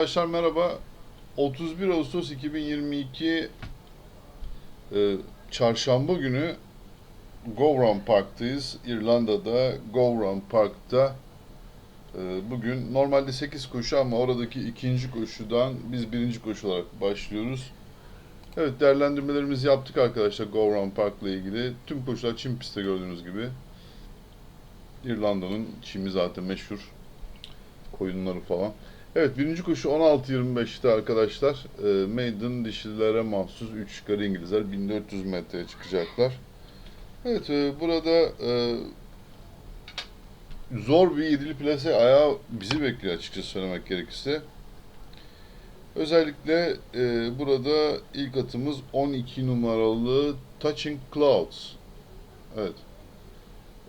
Arkadaşlar merhaba. 31 Ağustos 2022 e, Çarşamba günü Gowran Park'tayız. İrlanda'da Gowran Park'ta e, bugün normalde 8 koşu ama oradaki ikinci koşudan biz birinci koşu olarak başlıyoruz. Evet değerlendirmelerimizi yaptık arkadaşlar Gowran Park'la ilgili. Tüm koşular çim pistte gördüğünüz gibi. İrlanda'nın çimi zaten meşhur. Koyunları falan. Evet birinci koşu 16.25'te arkadaşlar. E, Maiden dişilere mahsus 3 yukarı İngilizler 1400 metreye çıkacaklar. Evet e, burada e, zor bir yedili plase ayağı bizi bekliyor açıkçası söylemek gerekirse. Özellikle e, burada ilk atımız 12 numaralı Touching Clouds. Evet.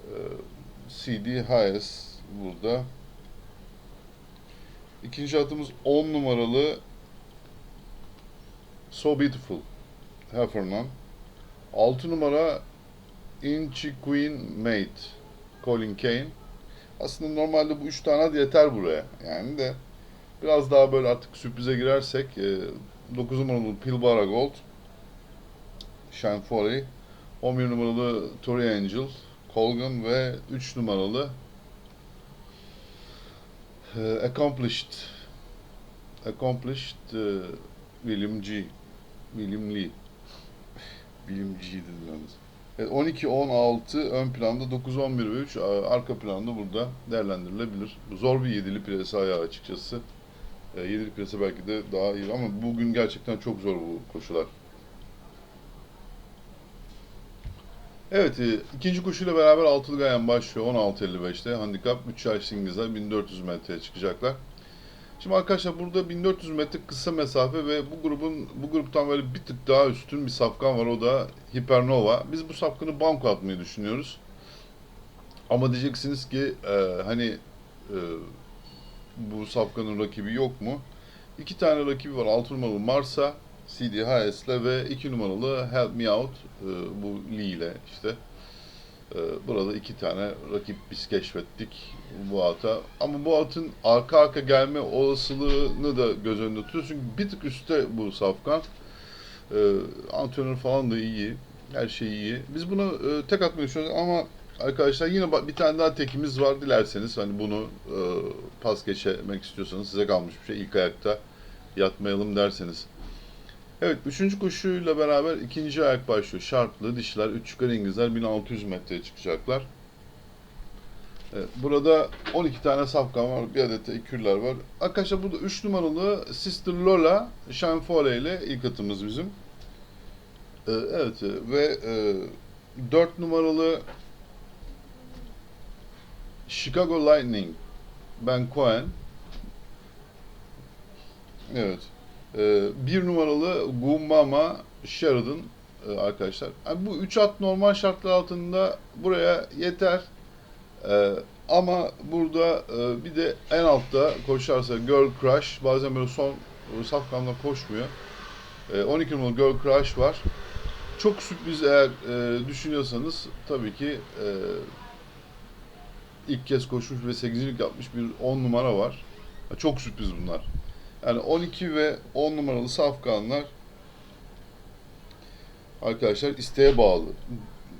E, CD Hayes burada. İkinci atımız 10 numaralı So Beautiful Heffernan. 6 numara Inchi Queen Mate Colin Kane. Aslında normalde bu 3 tane yeter buraya. Yani de biraz daha böyle artık sürprize girersek 9 numaralı Pilbara Gold Shine Foley 11 numaralı Tori Angel Colgan ve 3 numaralı Uh, accomplished accomplished uh, Lee. William G dedim yalnız. Evet, 12 16 ön planda 9 11 ve 3 arka planda burada değerlendirilebilir. Zor bir yedili presi ayağı açıkçası. E, yedili presi belki de daha iyi ama bugün gerçekten çok zor bu koşular. Evet, e, ikinci koşuyla beraber altılı gayen başlıyor 16.55'te. Handikap 3 yaş İngilizler 1400 metreye çıkacaklar. Şimdi arkadaşlar burada 1400 metre kısa mesafe ve bu grubun bu gruptan böyle bir tık daha üstün bir safkan var o da Hypernova. Biz bu safkanı banko atmayı düşünüyoruz. Ama diyeceksiniz ki e, hani e, bu safkanın rakibi yok mu? İki tane rakibi var. 6 numaralı Marsa, CD Hayes'le ve 2 numaralı Help Me Out e, bu Lee ile işte. E, burada iki tane rakip biz keşfettik bu ata. Ama bu atın arka arka gelme olasılığını da göz önünde tutuyoruz. Çünkü bir tık üstte bu safkan. E, antrenör falan da iyi. Her şey iyi. Biz bunu e, tek atmayı düşünüyoruz ama arkadaşlar yine bir tane daha tekimiz var. Dilerseniz hani bunu e, pas geçemek istiyorsanız size kalmış bir şey. İlk ayakta yatmayalım derseniz. Evet, üçüncü koşuyla beraber ikinci ayak başlıyor. Şartlı dişler, üç yukarı İngilizler 1600 metreye çıkacaklar. Burada 12 tane safkan var, bir adet de ekürler var. Arkadaşlar burada 3 numaralı Sister Lola Shanfole ile ilk atımız bizim. Ee, evet ve e, 4 numaralı Chicago Lightning Ben Cohen. Evet. Ee, bir numaralı Gumbama Sheridan e, arkadaşlar. Yani bu üç at normal şartlar altında buraya yeter. Ee, ama burada e, bir de en altta koşarsa Girl Crush bazen böyle son e, safkanla koşmuyor. E, 12 numaralı Girl Crush var. Çok sürpriz eğer e, düşünüyorsanız tabii ki e, ilk kez koşmuş ve 8'cilik yapmış bir 10 numara var. Çok sürpriz bunlar. Yani 12 ve 10 numaralı safkanlar arkadaşlar isteğe bağlı.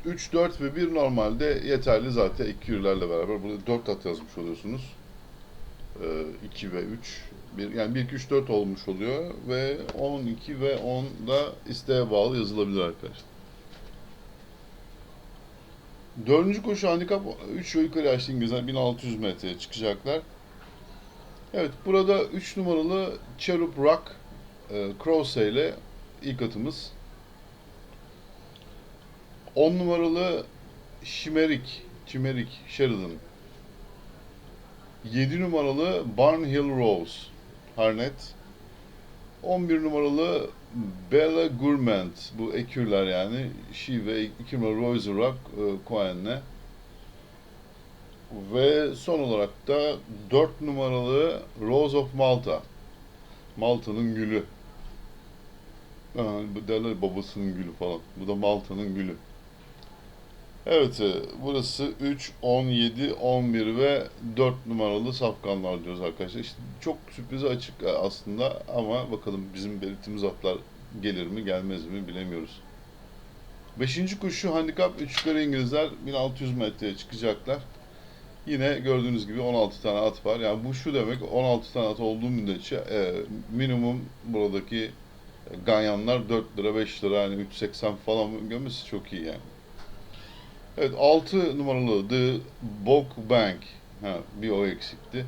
3, 4 ve 1 normalde yeterli zaten iki yürülerle beraber. Burada 4 at yazmış oluyorsunuz. 2 ee, ve 3. Bir, yani 1, 2, 3, 4 olmuş oluyor. Ve 12 ve 10 da isteğe bağlı yazılabilir arkadaşlar. Dördüncü koşu handikap 3 ve yukarı yaşlı İngilizler 1600 metreye çıkacaklar. Evet, burada 3 numaralı Cherub Rock e, Crossey ile ilk atımız. 10 numaralı Şimerik, Şimerik Sheridan. 7 numaralı Barnhill Rose Harnet. 11 numaralı Bella Gourmand. Bu ekürler yani. She ve 2 numaralı Royce Rock e, Cohen'le. Ve son olarak da 4 numaralı Rose of Malta. Malta'nın gülü. Ha, derler babasının gülü falan. Bu da Malta'nın gülü. Evet, e, burası 3, 17, 11 ve 4 numaralı safkanlar diyoruz arkadaşlar. İşte çok sürprize açık e, aslında ama bakalım bizim belirttiğimiz atlar gelir mi gelmez mi bilemiyoruz. Beşinci koşu handikap 3 yukarı İngilizler 1600 metreye çıkacaklar. Yine gördüğünüz gibi 16 tane at var. Yani bu şu demek 16 tane at olduğu müddetçe e, minimum buradaki ganyanlar 4 lira 5 lira yani 380 falan gömesi çok iyi yani. Evet 6 numaralı The Bog Bank. Ha, bir o eksikti.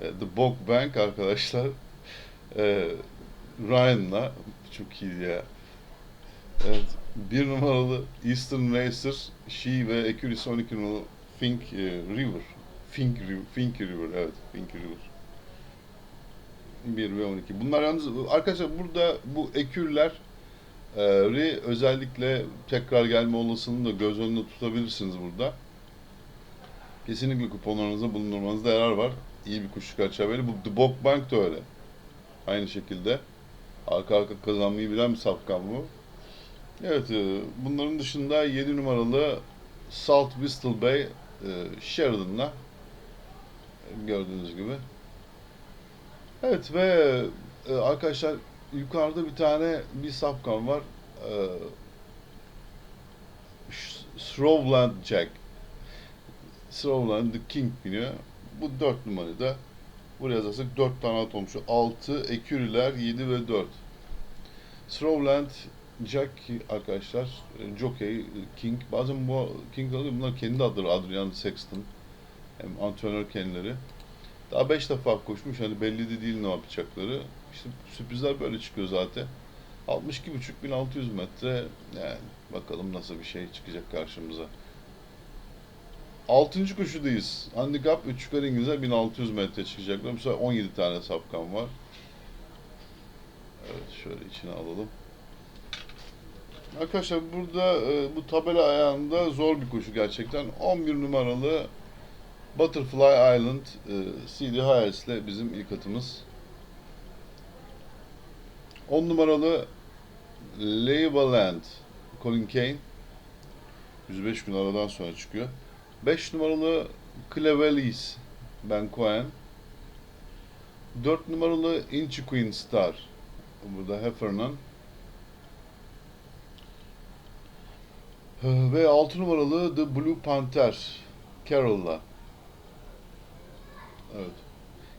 E, The Bog Bank arkadaşlar. E, Ryan'la çok iyi ya. Evet. Bir numaralı Eastern Racer, She ve Accuracy 12 numaralı Fink e, River. River, Fink River, evet, Fink River. 1 ve 12. Bunlar yalnız arkadaşlar burada bu ekürler e, özellikle tekrar gelme olasılığını da göz önünde tutabilirsiniz burada. Kesinlikle kuponlarınızda bulundurmanızda yarar var. İyi bir kuş belli. Bu The Bog Bank da öyle. Aynı şekilde. Arka arka kazanmayı bilen bir safkan bu. Evet, e, bunların dışında 7 numaralı South Whistle Bay Sheridan'la gördüğünüz gibi. Evet ve e, arkadaşlar yukarıda bir tane bir safkan var. E, Throwland Jack. Throwland The King biniyor. Bu 4 numarayı da buraya yazarsak 4 tane at olmuş. 6 Eküriler 7 ve 4. Throwland Jack arkadaşlar, e, Jockey, King. Bazen bu King alıyor. Bunlar kendi adları Adrian Sexton. Hem antrenör kendileri. Daha 5 defa koşmuş. Hani belli de değil ne yapacakları. İşte sürprizler böyle çıkıyor zaten. 62.500 metre. Yani bakalım nasıl bir şey çıkacak karşımıza. 6. koşudayız. Handikap 3 yukarı İngilizler 1600 metre çıkacaklar. Bu sefer 17 tane sapkan var. Evet şöyle içine alalım. Arkadaşlar burada e, bu tabela ayağında zor bir koşu gerçekten. 11 numaralı Butterfly Island e, CD Hayes ile bizim ilk atımız. 10 numaralı Labourland Colin Kane 105 gün aradan sonra çıkıyor. 5 numaralı Clevelis Ben Cohen 4 numaralı Inchi Queen Star burada Heffernan Ve 6 numaralı The Blue Panther Carol'la. Evet.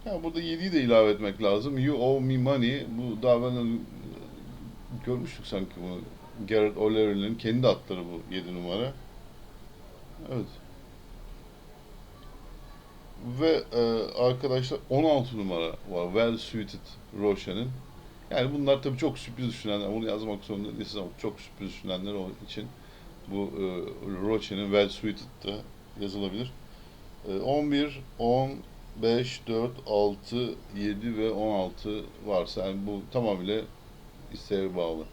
Yani burada 7'yi de ilave etmek lazım. You Owe Me Money. Bu daha ben görmüştük sanki bunu. Garrett O'Leary'nin kendi atları bu 7 numara. Evet. Ve e, arkadaşlar 16 numara var. Well Suited Roshan'ın. Yani bunlar tabii çok sürpriz düşünenler. Bunu yazmak zorunda değilsiniz ama çok sürpriz düşünenler o için bu e, Roche'nin Well Suited'da yazılabilir. E, 11, 10, 5, 4, 6, 7 ve 16 varsa yani bu tamamıyla isteğe bağlı.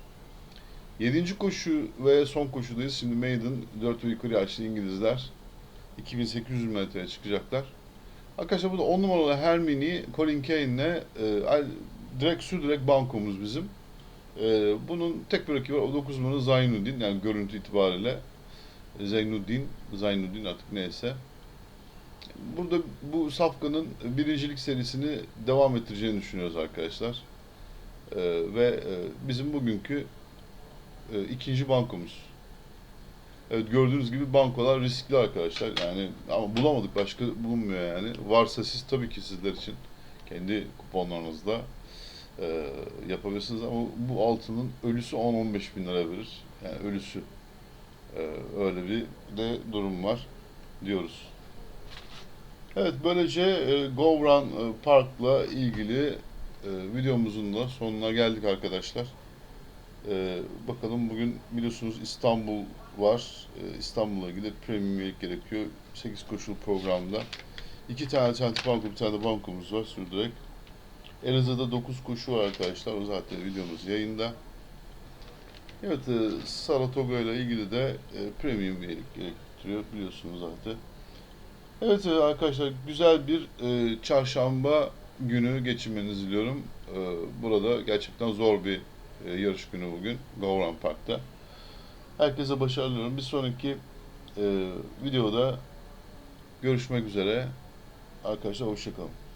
7. koşu ve son koşudayız. Şimdi Maiden 4 ve yukarı yaşlı İngilizler 2800 metreye çıkacaklar. Arkadaşlar burada 10 numaralı Hermini Colin Kane'le e, direkt sür direkt bankomuz bizim. Ee, bunun tek bir rakibi var. O 9 numaralı Zaynuddin. Yani görüntü itibariyle Zeynuddin, Zaynuddin artık neyse. Burada bu Safkan'ın birincilik serisini devam ettireceğini düşünüyoruz arkadaşlar. Ee, ve e, bizim bugünkü e, ikinci bankomuz. Evet gördüğünüz gibi bankolar riskli arkadaşlar. Yani ama bulamadık başka bulunmuyor yani. Varsa siz tabii ki sizler için kendi kuponlarınızda e, yapabilirsiniz ama bu altının ölüsü 10-15 bin lira verir. Yani ölüsü e, öyle bir de durum var diyoruz. Evet böylece e, Go Run e, Park'la ilgili e, videomuzun da sonuna geldik arkadaşlar. E, bakalım bugün biliyorsunuz İstanbul var. E, İstanbul'a gidip premium üyelik gerekiyor. 8 koşul programda. İki tane alternatif banko, bir tane de bankomuz var sürdürerek. Elazığ'da 9 koşu var arkadaşlar. O zaten videomuz yayında. Evet, e, Saratoga ile ilgili de e, premium üyelik gerektiriyor biliyorsunuz zaten. Evet e, arkadaşlar güzel bir e, çarşamba günü geçirmenizi diliyorum. E, burada gerçekten zor bir e, yarış günü bugün Gauran Park'ta. Herkese başarılar diliyorum. Bir sonraki e, videoda görüşmek üzere. Arkadaşlar hoşçakalın.